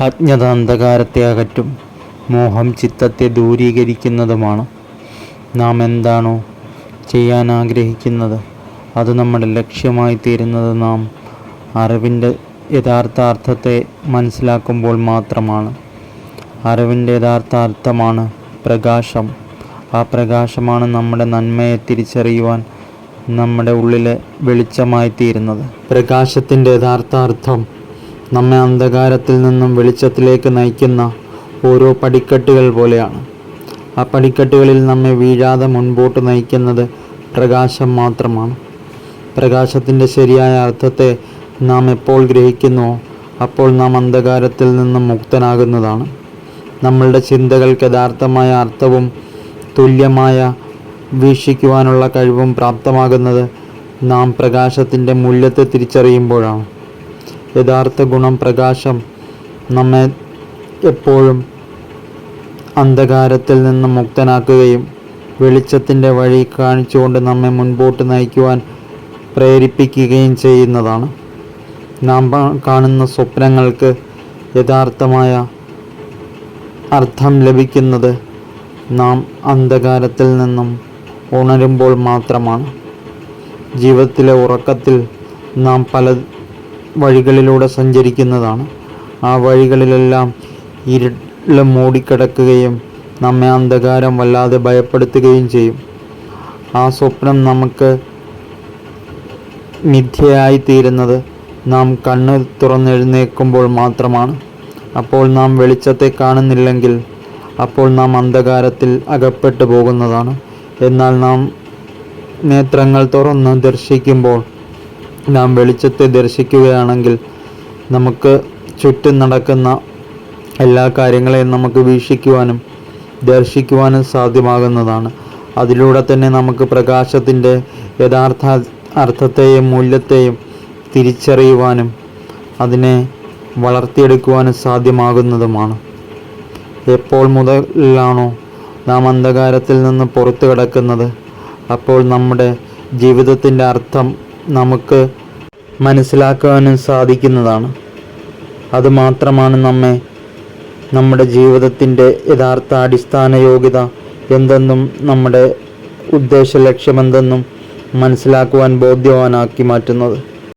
അജ്ഞത അന്ധകാരത്തെ അകറ്റും. മോഹം ചിത്തത്തെ ദൂരീകരിക്കുന്നതുമാണ്. നാം എന്താണോ ചെയ്യാൻ ആഗ്രഹിക്കുന്നത് അത് നമ്മുടെ ലക്ഷ്യമായി തീരുന്നത് നാം അറിവിന്റെ യഥാർത്ഥ അർത്ഥത്തെ മനസ്സിലാക്കുമ്പോൾ മാത്രമാണ്. അറിവിന്റെ യഥാർത്ഥ അർത്ഥമാണ് പ്രകാശം. ആ പ്രകാശമാണ് നമ്മുടെ നന്മയെ തിരിച്ചറിയുവാൻ നമ്മുടെ ഉള്ളിലെ വെളിച്ചമായി തീരുന്നത്. പ്രകാശത്തിന്റെ യഥാർത്ഥ അർത്ഥം നമ്മെ അന്ധകാരത്തിൽ നിന്നും വെളിച്ചത്തിലേക്ക് നയിക്കുന്ന ഓരോ പടിക്കെട്ടുകൾ പോലെയാണ്. ആ പടിക്കെട്ടുകളിൽ നമ്മെ വീഴാതെ മുൻപോട്ട് നയിക്കുന്നത് പ്രകാശം മാത്രമാണ്. പ്രകാശത്തിന്റെ ശരിയായ അർത്ഥത്തെ നാം എപ്പോൾ ഗ്രഹിക്കുന്നുവോ അപ്പോൾ നാം അന്ധകാരത്തിൽ നിന്നും മുക്തനാകുന്നതാണ്. നമ്മളുടെ ചിന്തകൾക്ക് യഥാർത്ഥമായ അർത്ഥവും തുല്യമായ വീക്ഷിക്കുവാനുള്ള കഴിവും പ്രാപ്തമാകുന്നത് നാം പ്രകാശത്തിന്റെ മൂല്യത്തെ തിരിച്ചറിയുമ്പോഴാണ്. യഥാർത്ഥ ഗുണം പ്രകാശം നമ്മെ എപ്പോഴും അന്ധകാരത്തിൽ നിന്ന് മുക്തനാക്കുകയും വെളിച്ചത്തിന്റെ വഴി കാണിച്ചുകൊണ്ട് നമ്മെ മുൻപോട്ട് നയിക്കുവാൻ പ്രേരിപ്പിക്കുകയും ചെയ്യുന്നതാണ്. നാം കാണുന്ന സ്വപ്നങ്ങൾക്ക് യഥാർത്ഥമായ അർത്ഥം ലഭിക്കുന്നത് നാം അന്ധകാരത്തിൽ നിന്നും ഉണരുമ്പോൾ മാത്രമാണ്. ജീവിതത്തിലെ ഉറക്കത്തിൽ നാം പല വഴികളിലൂടെ സഞ്ചരിക്കുന്നതാണ്. ആ വഴികളിലെല്ലാം ഇരുൾ മൂടിക്കിടക്കുകയും നമ്മെ അന്ധകാരം വല്ലാതെ ഭയപ്പെടുത്തുകയും ചെയ്യും. ആ സ്വപ്നം നമുക്ക് മിഥ്യയായി തീരുന്നത് നാം കണ്ണ് തുറന്നെഴുന്നേൽക്കുമ്പോൾ മാത്രമാണ്. അപ്പോൾ നാം വെളിച്ചത്തെ കാണുന്നില്ലെങ്കിൽ അപ്പോൾ നാം അന്ധകാരത്തിൽ അകപ്പെട്ടു പോകുന്നതാണ് എന്നാൽ നാം നേത്രങ്ങൾ തുറന്ന് ദർശിക്കുമ്പോൾ നാം വെളിച്ചത്തെ ദർശിക്കുകയാണെങ്കിൽ നമുക്ക് ചുറ്റും നടക്കുന്ന എല്ലാ കാര്യങ്ങളെയും നമുക്ക് വീക്ഷിക്കുവാനും ദർശിക്കുവാനും സാധ്യമാകുന്നതാണ്. അതിലൂടെ തന്നെ നമുക്ക് പ്രകാശത്തിന്റെ യഥാർത്ഥ അർത്ഥത്തെയും മൂല്യത്തെയും തിരിച്ചറിയുവാനും അതിനെ വളർത്തിയെടുക്കുവാനും സാധ്യമാകുന്നതുമാണ്. എപ്പോൾ മുതലാണോ നാം അന്ധകാരത്തിൽ നിന്ന് പുറത്തു കിടക്കുന്നത് അപ്പോൾ നമ്മുടെ ജീവിതത്തിന്റെ അർത്ഥം നമുക്ക് മനസ്സിലാക്കുവാനും സാധിക്കുന്നതാണ്. അതുമാത്രമാണ് നമ്മെ നമ്മുടെ ജീവിതത്തിന്റെ യഥാർത്ഥ അടിസ്ഥാന യോഗ്യത എന്തെന്നും നമ്മുടെ ഉദ്ദേശ ലക്ഷ്യമെന്തെന്നും മനസ്സിലാക്കുവാൻ ബോധ്യവാനാക്കി മാറ്റുന്നത്.